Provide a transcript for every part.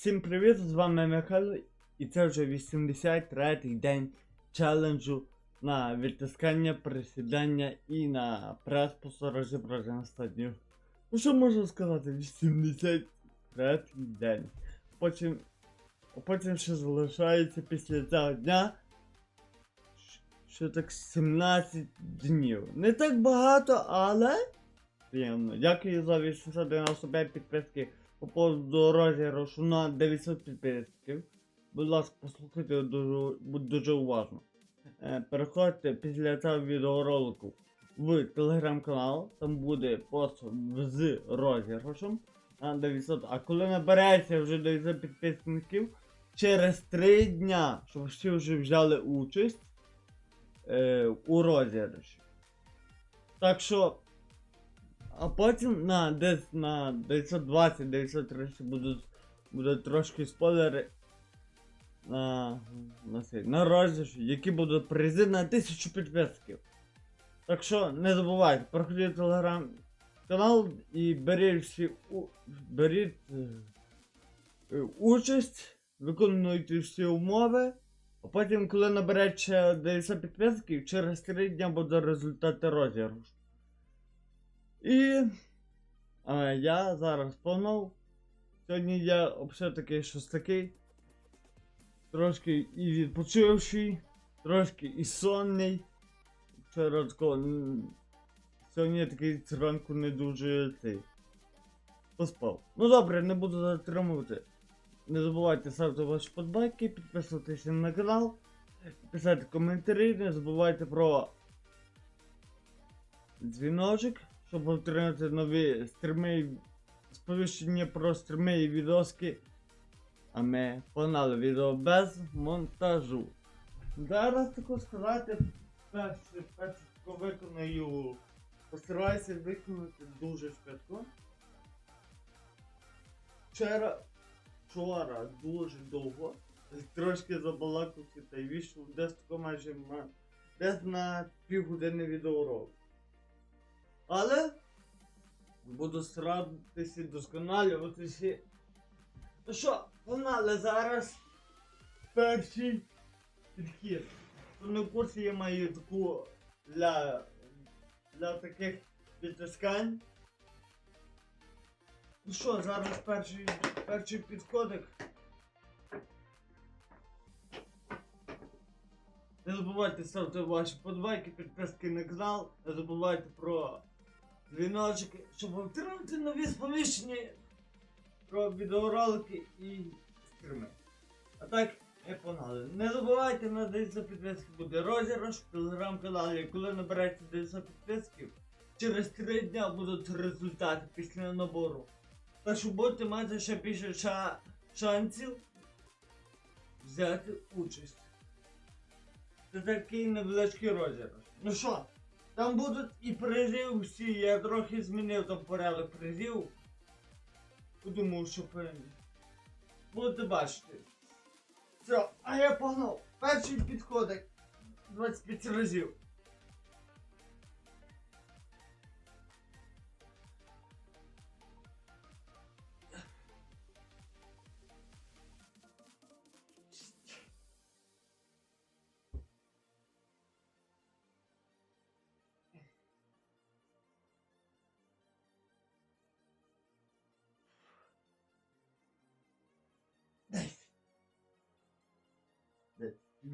Всім привіт! З вами Михайло, і це вже 83-й день челенджу на відтискання, присідання і на прес по 40 зібрати на стадію. Ну що можу сказати? 83-й день. Потім, потім ще залишається після цього дня. щ- Ще так 17 днів. Не так багато, але приємно. Дякую за 895 підписки по поводу розіграшу на 900 підписників. Будь ласка, послухайте дуже, дуже уважно. Е, переходьте після цього відеоролику в телеграм-канал, там буде пост з розіграшем на 900. А коли набереться вже 900 підписників, через 3 дня, щоб всі вже взяли участь е, у розіграші. Так що а потім на десь на 920-930 будуть, будуть трошки спойлери на, на, цей, на розіграш, які будуть призи на 1000 підписників. Так що не забувайте, проходіть телеграм канал і беріть всі у, беріть е, участь, виконуйте всі умови. А потім, коли наберете ще 900 підписників, через 3 дня буде результати розіграшу. І а, я зараз погнав. Сьогодні я такий щось такий. Трошки і відпочивший, трошки і сонний. Вчора. Сьогодні я такий зранку не дуже цей. Поспав. Ну добре, не буду затримувати. Не забувайте ставити ваші подбайки, підписуватися на канал, писати коментарі, не забувайте про дзвіночок, щоб отримати нові стріми, сповіщення про стріми і відоски. А ми погнали відео без монтажу. Зараз таку сказати, перше, перше таку виконаю. Постараюся виконати дуже швидко. Вчора, вчора дуже довго. Трошки забалакався та й вийшов десь майже десь на півгодини відеоролик. Але буду старатися досконалюватися. Ну що, погнали зараз перший підхід. В курсі я маю таку для, для таких відтискань. Ну що, зараз перший, перший підходик. Не забувайте ставити ваші подбайки, підписки на канал, не забувайте про дзвіночки, щоб отримати нові сповіщення про відеоролики і стріми. А так, я погнали. Не забувайте на 900 підписків буде розіграш в телеграм-каналі. Коли набереться 900 підписків, через 3 дня будуть результати після набору. Так що будете мати ще більше ша- шансів взяти участь. Це такий невеличкий розіграш. Ну що, там будуть і призи всі, я трохи змінив там порядок призів. Подумав, що певні. Будете бачити. Все, а я погнав. Перший підходить 25 разів.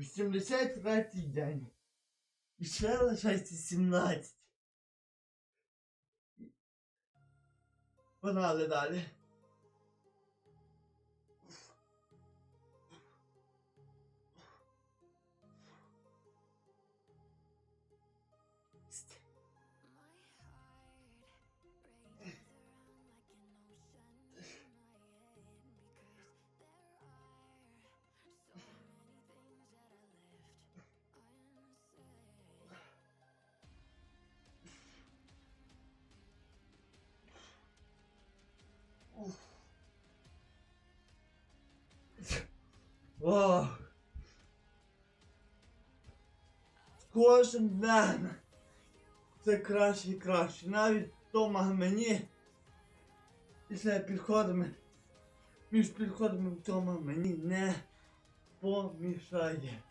Десь. 83 день. І ще лишається 17. Погнали далі. Ох. Кожен день це краще і краще. Навіть в мені після підходами між підходами вдома мені не помішає.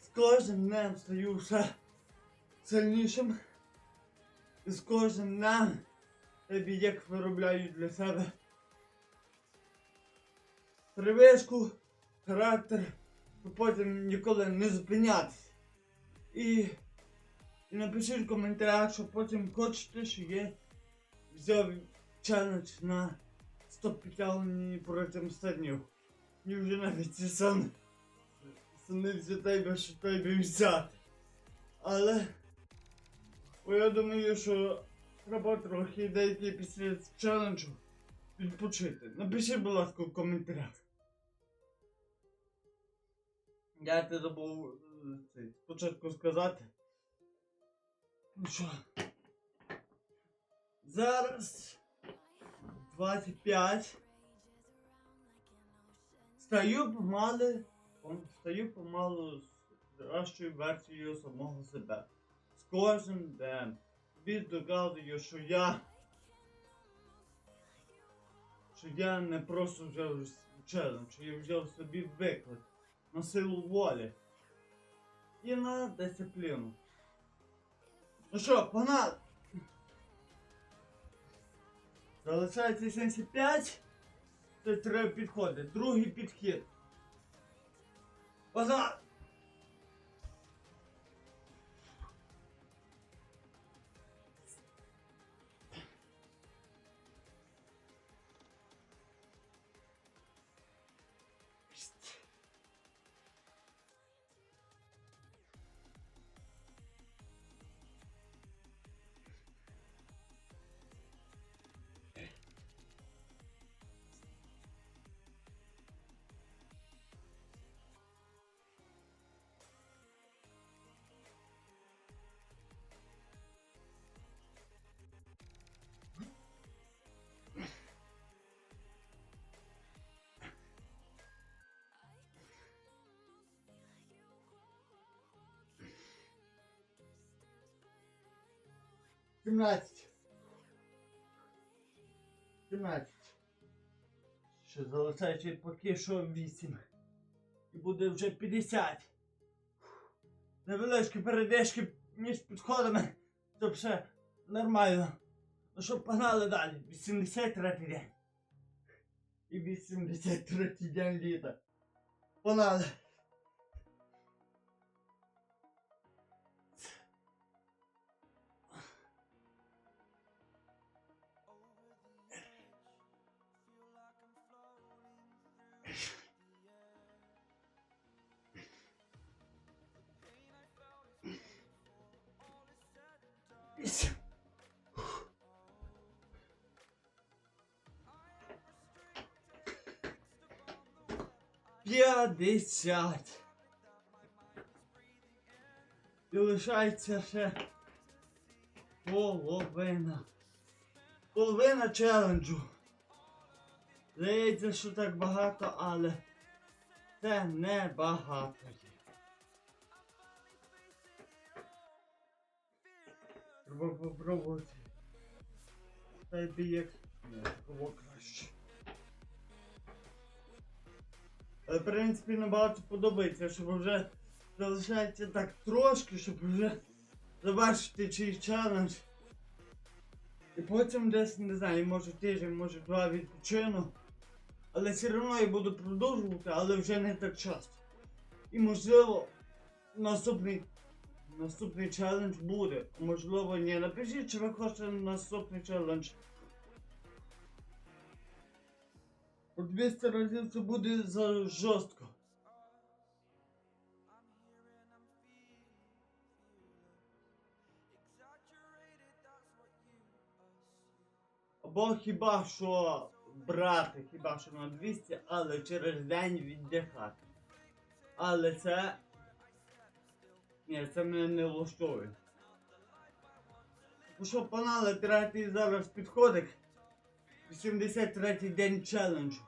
З кожним днем стаю ще сильнішим. І з кожним днем я як виробляю для себе привичку, характер, потім ніколи не зупинятися. І, напишіть в коментарях, що потім хочете, що я взяв челендж на 100 підтягнень протягом 100 днів. І вже навіть ці сон сонився тебе, що тебе взяти. Але я думаю, що треба трохи деякі після челенджу відпочити. Напишіть, будь ласка, в коментарях. Я те забув е, спочатку сказати. Ну що? Зараз 25. Стаю помали, стаю помалу з кращою версією самого себе. З кожним днем собі доказую, що я. Що я не просто взяв челендж, що я взяв собі виклик на силу волі і на дисципліну. Ну що, погнали! Залишається 75. Це треба підходити. Другий підхід. Погнали! Сімнадцять. Сімнадцять. Ще залишається поки що 8. І буде вже 50. Невеличкі передишки між підходами. Це все нормально. Ну що, погнали далі. 83 день. І 83 день літа. Погнали. 50. І лишається ще половина. Половина челенджу. Здається, що так багато, але це не багато. є. Треба попробувати. Та й як... Ні, було краще. В принципі набагато подобається, щоб вже залишається так трошки, щоб вже завершити чий челендж. І потім десь, не знаю, може тиждень, може два відпочину. Але все одно я буду продовжувати, але вже не так часто. І можливо наступний Наступний челендж буде. Можливо, ні. Напишіть, чи ви хочете наступний челендж. У 200 разів це буде за жорстко. Або хіба що брати, хіба що на 200, але через день віддихати. Але це ні, це мене не влаштовує. Ну що, панали, третій зараз підходить. 83-й день челенджу.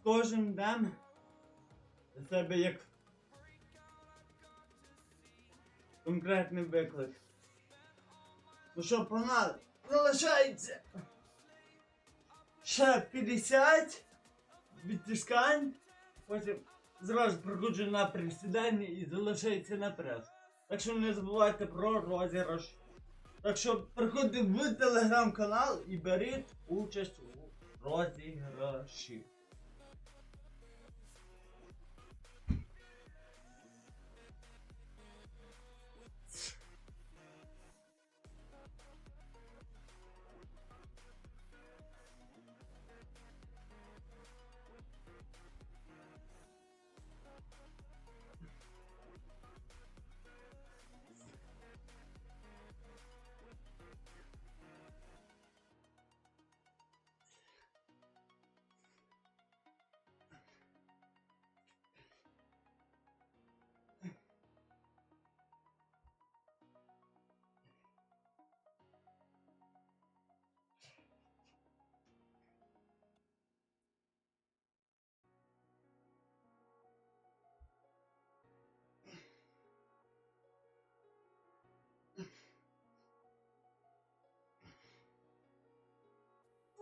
З кожним днем для себе як конкретний виклик. Ну що, панали, залишається ще 50 відтискань, потім зразу приходжу на присідання і залишається на прес. Так що не забувайте про розіграш. Так що приходьте в телеграм-канал і беріть участь у розіграші.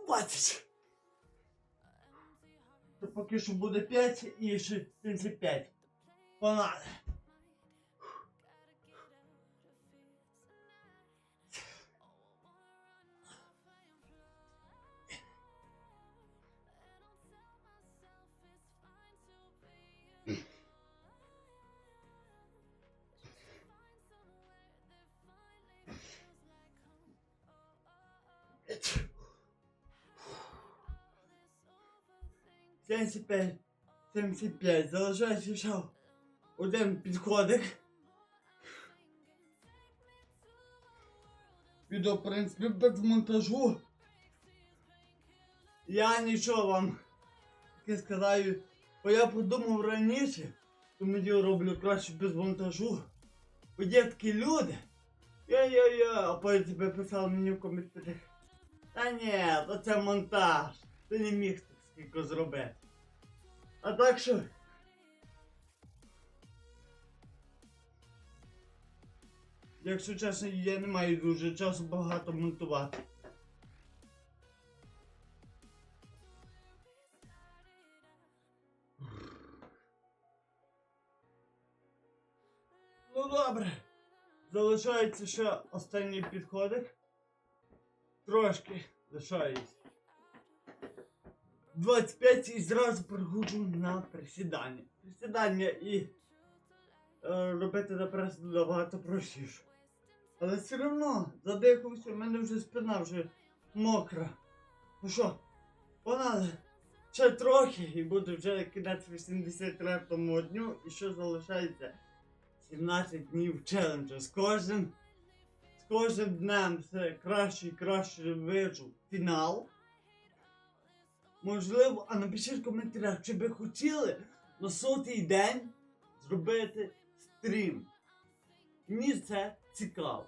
20. То поки що буде 5 і ще 35. Понад. 75, 75. Залишається ще один підходик. Відео, в принципі, без монтажу. Я нічого вам таке сказаю, бо я подумав раніше, тому я роблю краще без монтажу. Бо є такі люди. Я-я-я, а потім тебе писав мені в коментарях. Та ні, то це монтаж. Ти не міг так скільки зробити. А так що. Якщо чесно, я не маю дуже часу багато монтувати. Ну добре. Залишається ще останній підходик. Трошки лишається. 25 і зразу приходжу на присідання. Присідання і е, робити на прес набагато простіше. Але все одно задихався, в мене вже спина вже мокра. Ну що, погнали. Ще трохи і буде вже кінець 83-му дню і що залишається 17 днів челенджу. З кожним, з кожним днем все краще і краще вижу фінал. Можливо, а напишіть в коментарях, чи ви хотіли на сотий день зробити стрім. Мені це цікаво.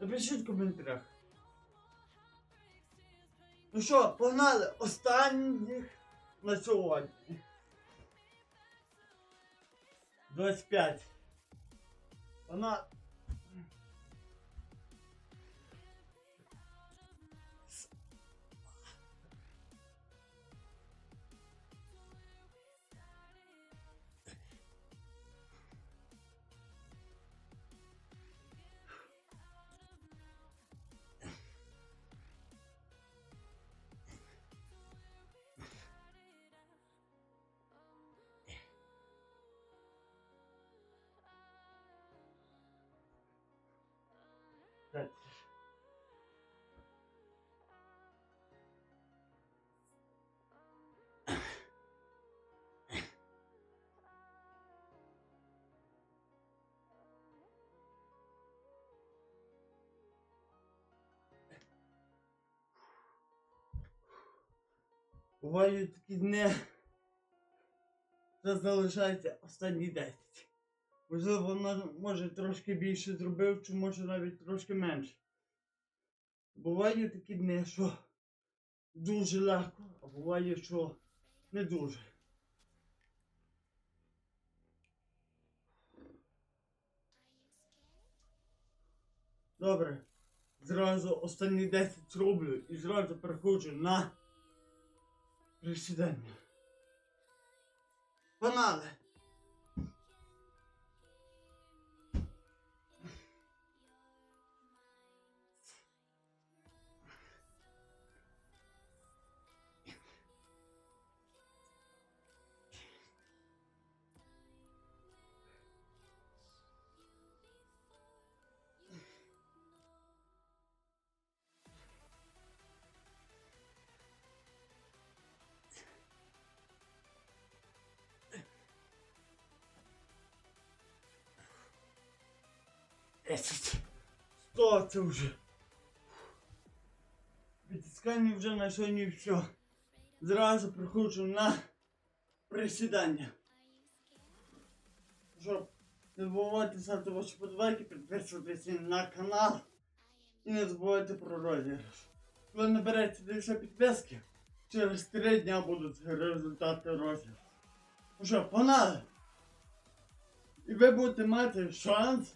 Напишіть в коментарях. Ну що, погнали останніх на сьогодні. 25. Вона. Так. Бувають такі дні, що залишається останні 10. Можливо, може трошки більше зробив, чи може навіть трошки менше. Буває такі дні, що дуже легко, а буває, що не дуже. Добре. Зразу останні 10 роблю і зразу переходжу на присідання. Панали! 10. 100 це вже. Відтискання вже на сьогодні все. Зразу приходжу на присідання. Щоб не забувати ставити ваші подвайки, підписуватися на канал і не забувайте про розіграш. Коли набереться 10 підписки, через 3 дня будуть результати розіграшу. Ну що, погнали! І ви будете мати шанс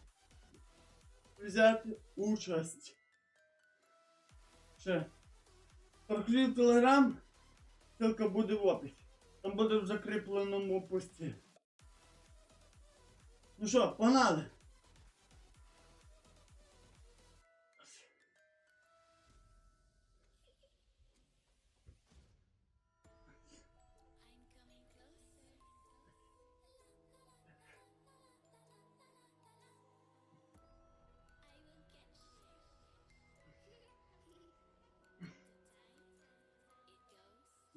взяти участь. Ще. Проходіть телеграм, ссылка буде в описі. Там буде в закріпленому пості. Ну що, погнали!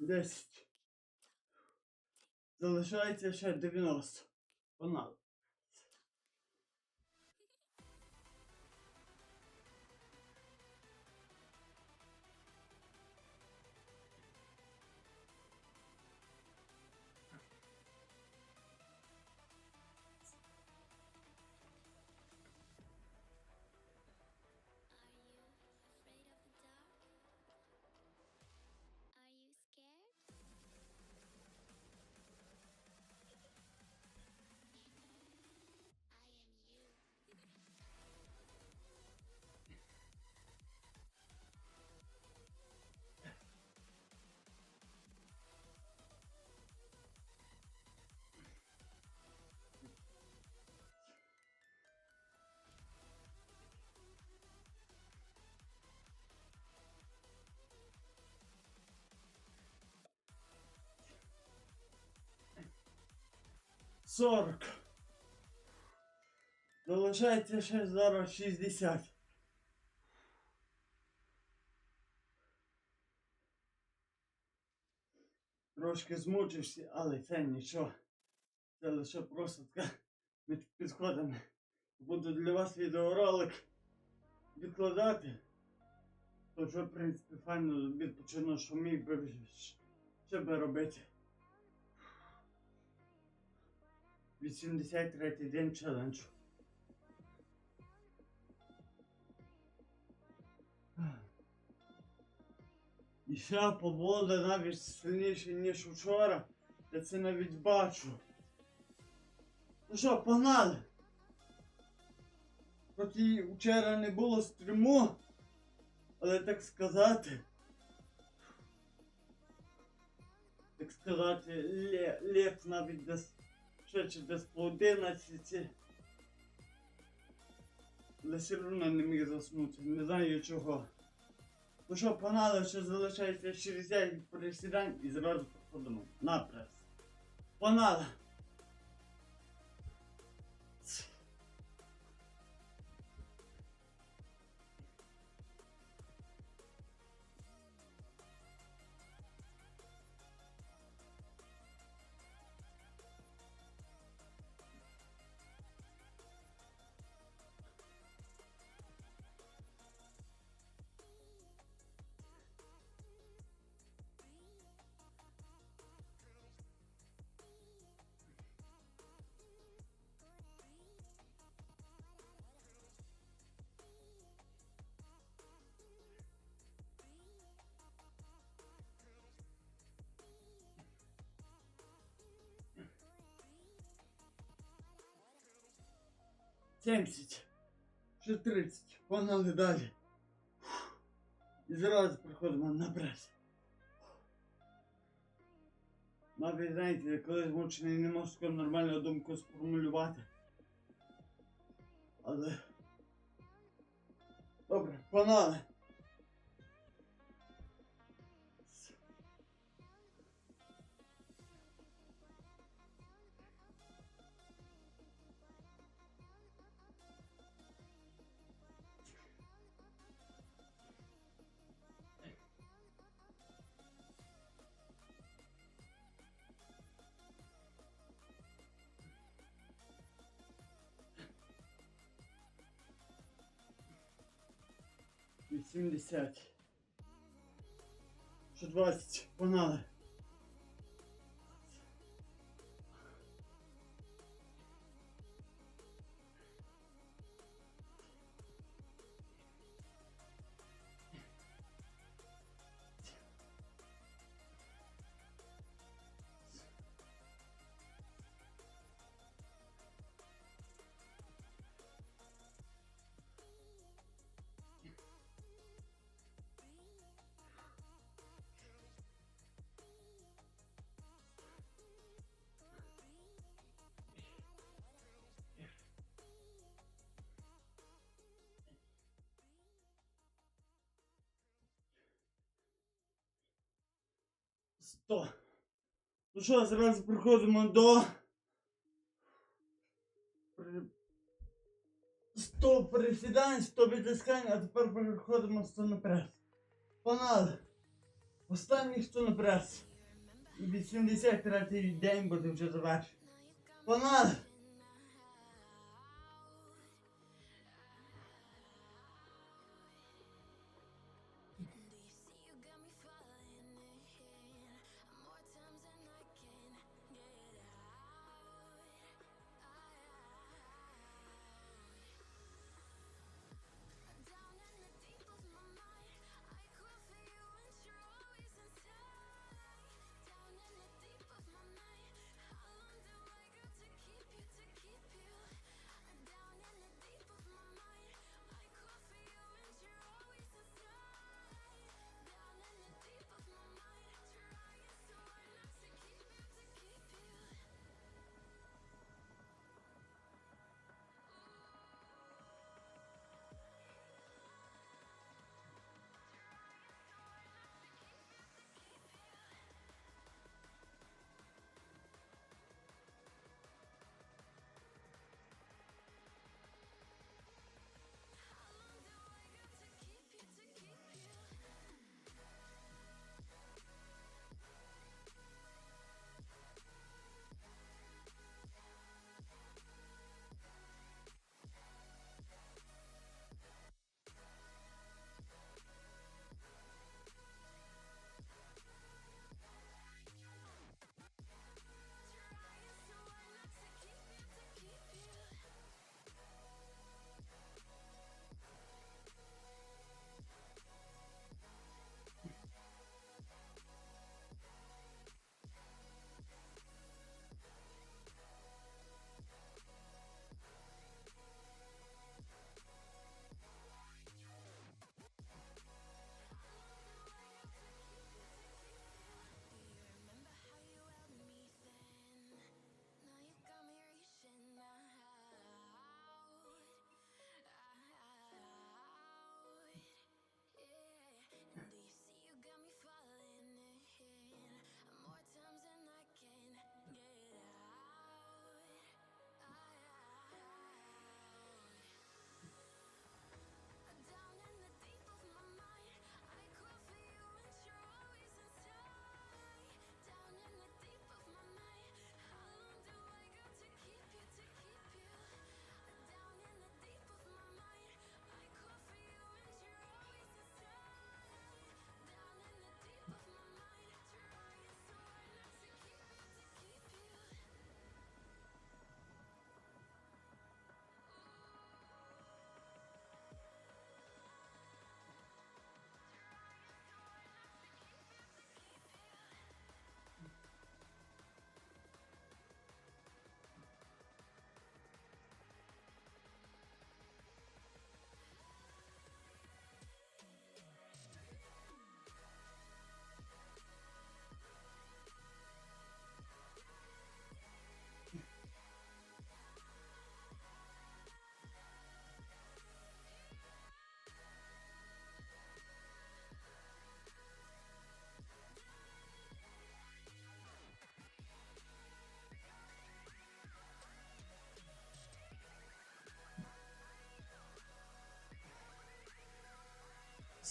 Десять. Залишається ще 90. Погнали. 40. Залишається ще зараз 60. Трошки змучишся, але це нічого. Це лише просто така підходами. Буду для вас відеоролик відкладати. То вже, в принципі, файно відпочину, що міг би ще би робити. 83 день челенджу. І ще погода навіть сильніша, ніж вчора. Я це навіть бачу. Ну що, погнали? І вчора не було стріму, але так сказати. Так сказати, лє, лєт навіть десь ще чи десь по 11. Але все одно не міг заснути, не знаю чого. Ну що, погнали, що залишається 60 присідань і зразу проходимо на прес. Погнали! Сімдесят. Ще 30. Погнали далі. І зразу приходимо на прес. Мабуть, знаєте, коли змучений не можу нормальну думку сформулювати. Але. Добре, погнали. Вісімдесят. Що двадцять, погнали. Сто. Ну що, зараз приходимо до. При- Сто присідань, сто відтискань, а тепер переходимо в стонопрес. Погнали. Останній стонопрес. І 83 день буде вже завершити. Погнали.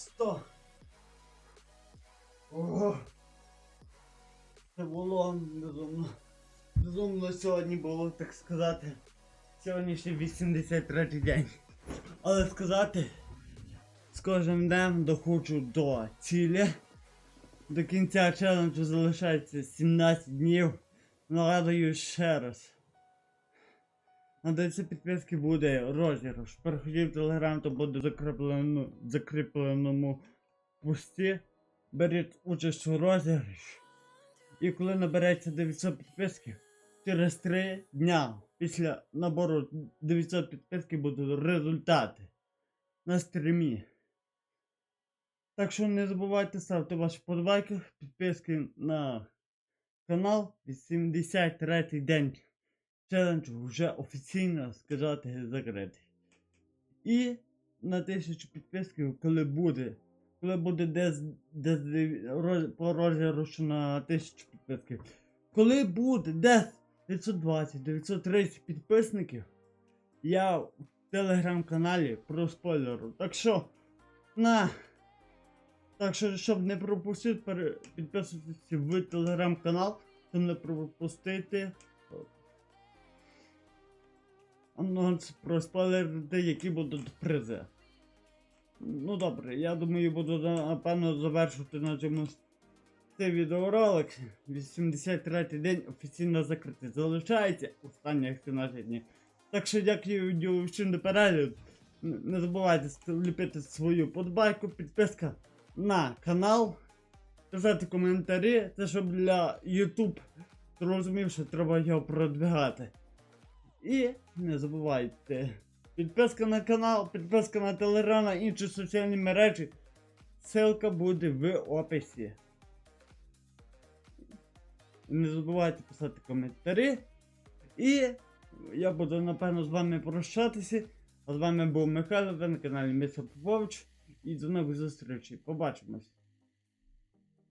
100. Ого. Це було безумно. Безумно сьогодні було, так сказати. Сьогодні ще 83 день. Але сказати, з кожним днем доходжу до цілі. До кінця челенджу залишається 17 днів. Нагадую ще раз. На 10 підписки буде розіграш. Переходіть в телеграм, то буде закріплено, закріпленому пості. Беріть участь у розіграші. І коли набереться 900 підписків, через 3 дня після набору 900 підписків будуть результати на стрімі. Так що не забувайте ставити ваші подобайки, підписки на канал. 83 день челенджу вже офіційно сказати закритий. І на 1000 підписків, коли буде, коли буде десь, роз- по розіграшу на 1000 підписків. Коли буде десь 920-930 підписників, я в телеграм-каналі про спойлеру. Так що, на. Так що, щоб не пропустити, підписуйтесь в телеграм-канал, щоб не пропустити анонс про спойлери, які будуть призи. Ну добре, я думаю, буду напевно завершувати на цьому цей відеоролик. 83 день офіційно закритий. Залишається останніх 17 днів. Так що дякую всім до перегляду. Не забувайте ліпити свою подбайку, підписка на канал, писати коментарі, це щоб для YouTube зрозумів, що треба його продвигати. І не забувайте. Підписка на канал, підписка на телеграм, на інші соціальні мережі. Ссылка буде в описі. Не забувайте писати коментарі. І я буду напевно з вами прощатися. А з вами був Михайло, ви на каналі Місо Попович. І до нових зустрічей. Побачимось.